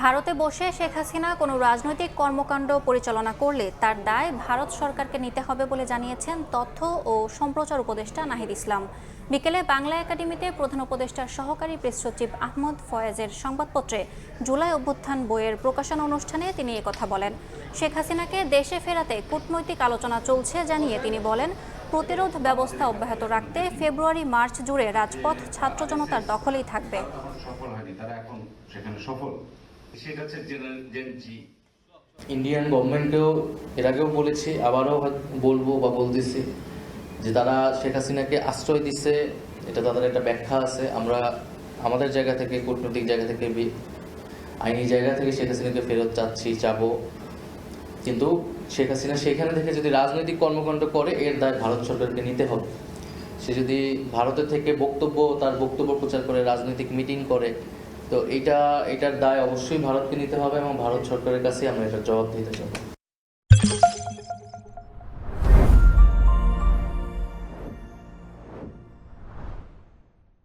ভারতে বসে শেখ হাসিনা কোনো রাজনৈতিক কর্মকাণ্ড পরিচালনা করলে তার দায় ভারত সরকারকে নিতে হবে বলে জানিয়েছেন তথ্য ও সম্প্রচার উপদেষ্টা নাহিদ ইসলাম। বিকেলে বাংলা একাডেমিতে প্রধান উপদেষ্টার সহকারী প্রেস সচিব আহমদ ফয়েজের সংবাদপত্রে জুলাই অভ্যুত্থান বইয়ের প্রকাশন অনুষ্ঠানে তিনি কথা বলেন। শেখ হাসিনাকে দেশে ফেরাতে কূটনৈতিক আলোচনা চলছে জানিয়ে তিনি বলেন, প্রতিরোধ ব্যবস্থা অব্যাহত রাখতে ফেব্রুয়ারি মার্চ জুড়ে রাজপথ ছাত্র জনতার দখলেই থাকবে। সফল হয়নি, তারা এখন সেখানে সফল। শেখ আছে জেনারেল ইন্ডিয়ান গভর্নমেন্টকেও এর আগেও বলেছি, আবারও বলব বা বলতেছি যে তারা শেখ হাসিনাকে আশ্রয় দিচ্ছে এটা তাদের একটা ব্যাখ্যা আছে। আমরা আমাদের জায়গা থেকে, কূটনৈতিক জায়গা থেকে আইনি জায়গা থেকে শেখ হাসিনাকে ফেরত চাচ্ছি, চাবো। কিন্তু শেখ হাসিনা সেখানে থেকে যদি রাজনৈতিক কর্মকাণ্ড করে, এর দায় ভারত সরকারকে নিতে হবে। সে যদি ভারতের থেকে বক্তব্য, তার বক্তব্য প্রচার করে, রাজনৈতিক মিটিং করে তো এটা, এটার দায় অবশ্যই ভারতকে নিতে হবে এবং ভারত সরকারের কাছে আমরা এটার জবাব দিতে চাবো